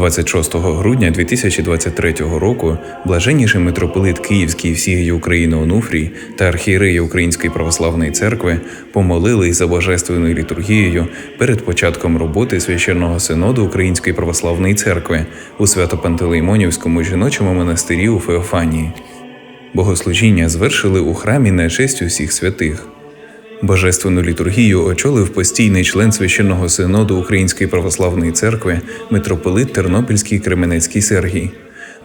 26 грудня 2023 року блаженніший митрополит Київський всієї України Онуфрій та архієреї Української православної церкви помолились за божественною літургією перед початком роботи священного синоду Української православної церкви у Свято-Пантелеймонівському жіночому монастирі у Феофанії. Богослужіння звершили у храмі на честь усіх святих. Божественну літургію очолив постійний член священного синоду Української православної церкви митрополит Тернопільський Кременецький Сергій.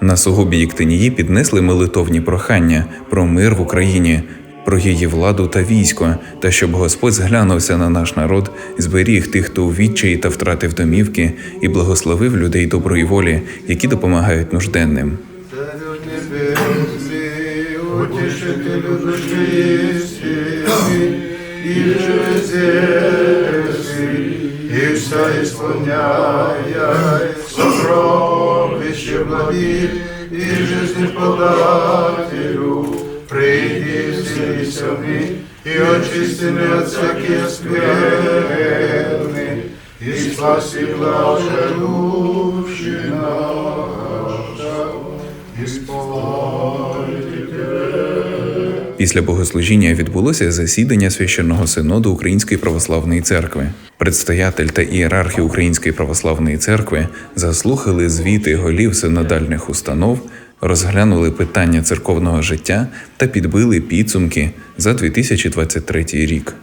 На сугубі Єктинії піднесли молитовні прохання про мир в Україні, про її владу та військо, та щоб Господь зглянувся на наш народ, зберіг тих, хто у відчаї та втратив домівки, і благословив людей доброї волі, які допомагають нужденним. Царю небесный, и же и вся исполняя сокровище благих, и жизни подателю, приди вселися в них, и очисти меня от всякие скверны, и спаси блаже души наша, и спойте Після богослужіння відбулося засідання священного синоду Української православної церкви. Предстоятель та ієрархи Української православної церкви заслухали звіти голів синодальних установ, розглянули питання церковного життя та підбили підсумки за 2023 рік.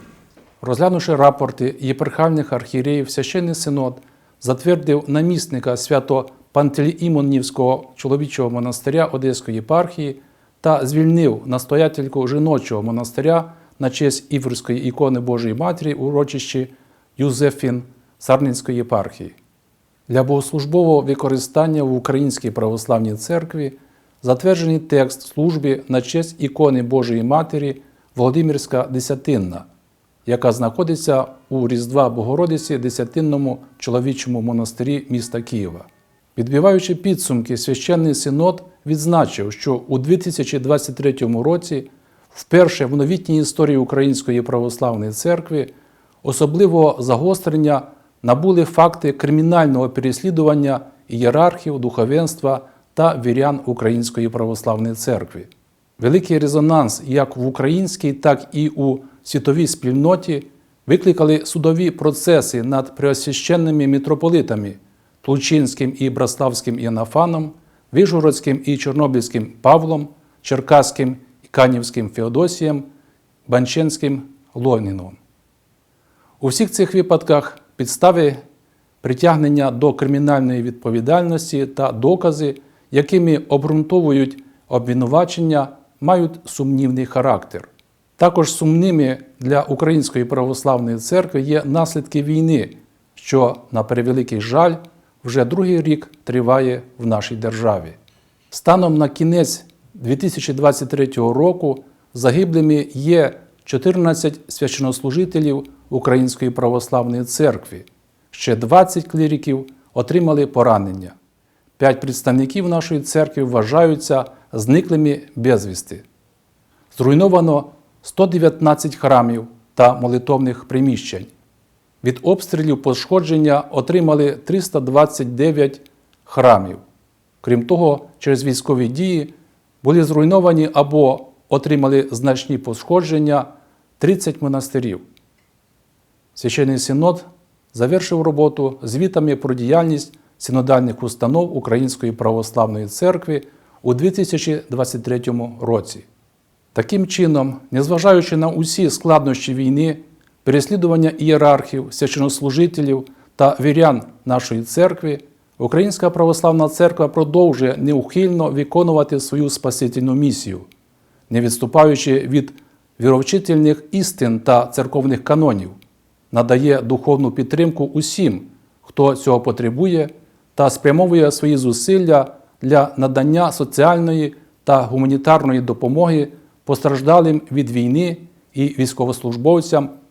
Розглянувши рапорти єпархіальних архієреїв, священний синод затвердив намісника свято Пантелеймонівського чоловічого монастиря Одеської єпархії та звільнив настоятельку жіночого монастиря на честь Іверської ікони Божої Матері у урочищі Юзефін Сарненської єпархії. Для богослужбового використання в Українській православній церкві затверджений текст служби на честь ікони Божої Матері Володимирська Десятинна, яка знаходиться у Різдва Богородиці Десятинному чоловічому монастирі міста Києва. Підбиваючи підсумки, священний синод відзначив, що у 2023 році вперше в новітній історії Української православної церкви особливого загострення набули факти кримінального переслідування ієрархів, духовенства та вірян Української православної церкви. Великий резонанс як в українській, так і у світовій спільноті викликали судові процеси над преосвященними митрополитами Тлучинським і Браславським Іоаннафаном, Вижгородським і Чорнобильським Павлом, Черкаським і Канівським Феодосієм, Банченським Лоніновим. У всіх цих випадках підстави притягнення до кримінальної відповідальності та докази, якими обґрунтовують обвинувачення, мають сумнівний характер. Також сумними для Української православної церкви є наслідки війни, що, на превеликий жаль, вже другий рік триває в нашій державі. Станом на кінець 2023 року загиблими є 14 священнослужителів Української православної церкви. Ще 20 кліриків отримали поранення. П'ять представників нашої церкви вважаються зниклими безвісти. Зруйновано 119 храмів та молитовних приміщень. Від обстрілів пошкодження отримали 329 храмів. Крім того, через військові дії були зруйновані або отримали значні пошкодження 30 монастирів. Священний синод завершив роботу звітами про діяльність синодальних установ Української православної церкви у 2023 році. Таким чином, незважаючи на усі складнощі війни, переслідування ієрархів, священнослужителів та вірян нашої церкви, Українська православна церква продовжує неухильно виконувати свою спасительну місію, не відступаючи від віровчительних істин та церковних канонів, надає духовну підтримку усім, хто цього потребує, та спрямовує свої зусилля для надання соціальної та гуманітарної допомоги постраждалим від війни і військовослужбовцям